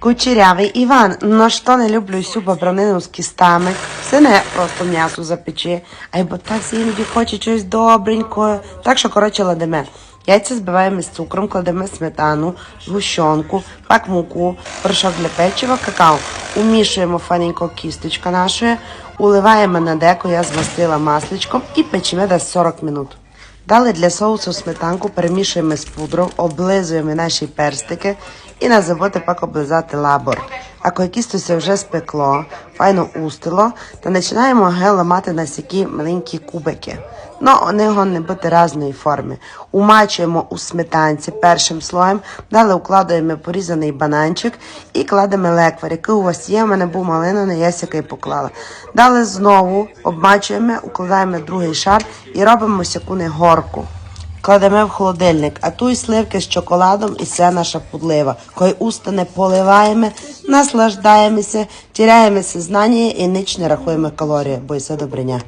Кучерявий Іван, ну що не люблю всю бобранину з кістами. Все не просто м'ясо запечи, а й бо так іноді хоче щось добренького. Так що, коротше, ладеме. Яйця збиваємо з цукром, кладемо сметану, згущенку, пак муку, порошок для печива, какао. Умішуємо фаненько кісточка нашої, уливаємо на деко, я змастила масличком і печемо десь 40 минут. Далі для соусу сметанку перемішуємо з пудром, облизуємо наші перстики і на забудьте пак облизати лабор. А кістуся вже спекло, файно устило, то починаємо ге ламати на сякі маленькі кубики. Ну, вони не бути різної форми. Умачуємо у сметанці першим слоєм, далі укладаємо порізаний бананчик і кладемо леквар, який у вас є. У мене був малиновий, я який поклала. Далі знову обмачуємо, укладаємо другий шар і робимо сяку горку. Кладемо в холодильник, а ту й сливки з чоколадом і все наша подлива. Кой уста не поливаємо, наслаждаємося, тіряємо сознання і ніч не рахуємо калорії, бо і все добриня.